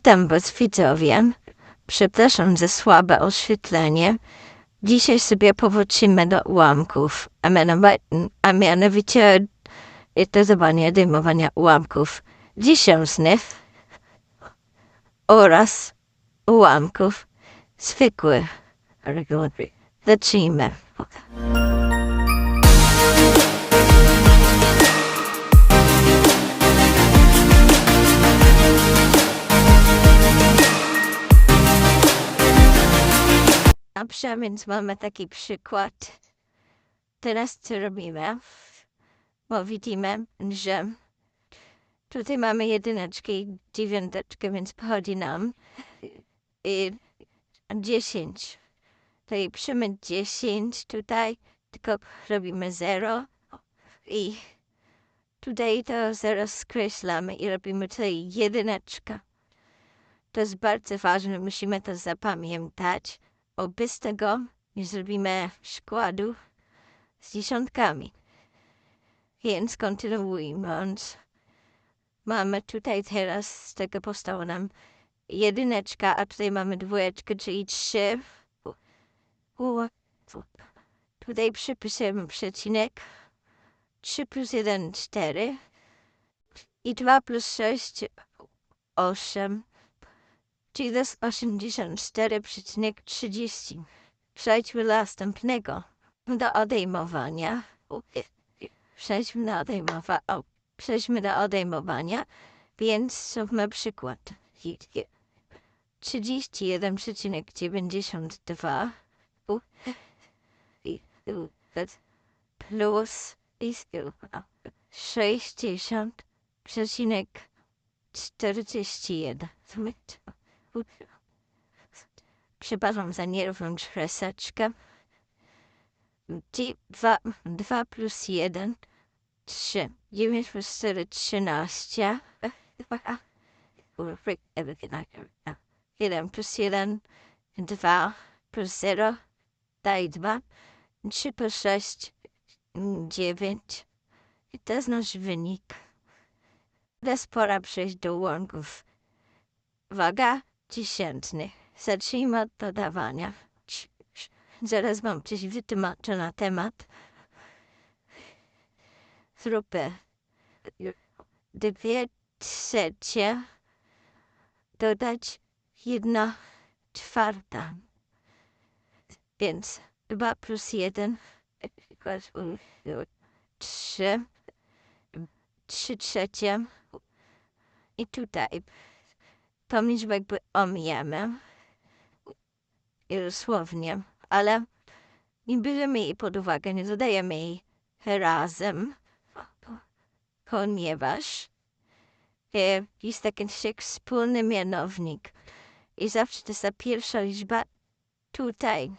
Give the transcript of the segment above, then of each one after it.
Witam Was widzowie. Przepraszam za słabe oświetlenie. Dzisiaj sobie powrócimy do ułamków, a mianowicie, a mianowicie dymowania ułamków dziesiętnych oraz ułamków zwykłych. Zacznijmy. A przynajmniej mamy taki przykład. Teraz co robimy? Bo widzimy, że tutaj mamy jedyneczkę i dziewiąteczkę, więc pochodzi nam i 10. Tutaj przymy 10 tutaj, tylko robimy 0 i tutaj to 0 skreślamy i robimy tutaj jedyneczkę. To jest bardzo ważne, musimy to zapamiętać bo bez tego nie zrobimy składu z dziesiątkami. Więc kontynuując, mamy tutaj teraz z tego powstało nam jedyneczka, a tutaj mamy dwójeczkę, czyli trzy. Tutaj przypisujemy przecinek. 3 plus 1, 4. I 2 plus 6, 8. Czyli to jest 84,30. Przejdźmy do następnego. Do odejmowania. Przejdźmy do odejmowania. Przejdźmy do odejmowania. Więc zróbmy przykład. 31,92 plus 60,41. Przepraszam za nierówną kreseczkę. Dwa, dwa plus jeden, trzy. Dziewięć plus cztery, trzynaście. Jeden plus jeden, dwa plus zero, daj dwa. Trzy plus sześć, dziewięć. I to jest nasz wynik. Teraz pora przejść do łąków. Uwaga! Dziesiętnych. Zacznijmy od dodawania. Zaraz wam coś wytłumaczę na temat. Zróbmy dwie trzecie dodać jedna czwarta. Więc dwa plus jeden trzy. Trzy trzecie. I tutaj tą liczbę jakby omijamy dosłownie, ale nie bierzemy jej pod uwagę, nie dodajemy jej razem, ponieważ e, jest taki wspólny mianownik i zawsze to jest ta pierwsza liczba tutaj.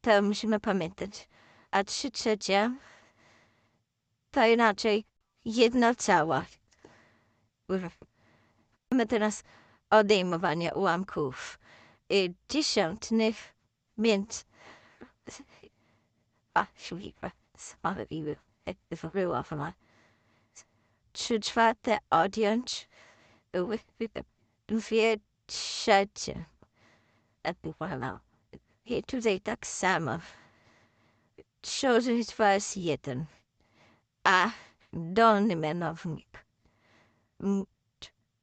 To musimy pamiętać. A trzy trzecie to inaczej jedna cała. Mamy teraz odejmowanie ułamków y, dziesiątnych, więc a wybyła ona. Trzy czwarte odjąć, dwie trzecie. I tutaj tak samo. Trzy dwa jest jeden, a dolny mianownik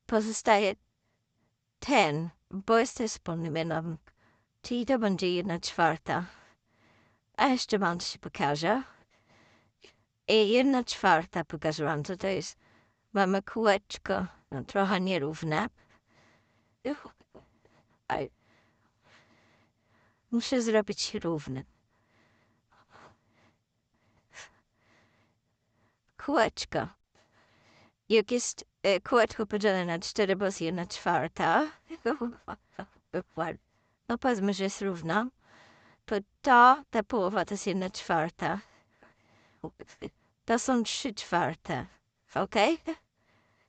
pozostaje ten, bo jest wspólny mianownik. Czyli to będzie jedna czwarta. A jeszcze wam się pokaże. I jedna czwarta pokażę wam, co to jest. Mamy kółeczko, no trochę nierówne. Muszę zrobić równe. Kółeczko. Jak jest e, kółeczko podzielone na cztery, bo jest jedna czwarta. No powiedzmy, że jest równa. To ta połowa to jest jedna czwarta. To są trzy czwarte. Ok?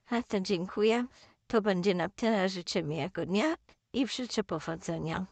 A to dziękuję. To będzie na tyle. Życzę miłego dnia i życzę powodzenia.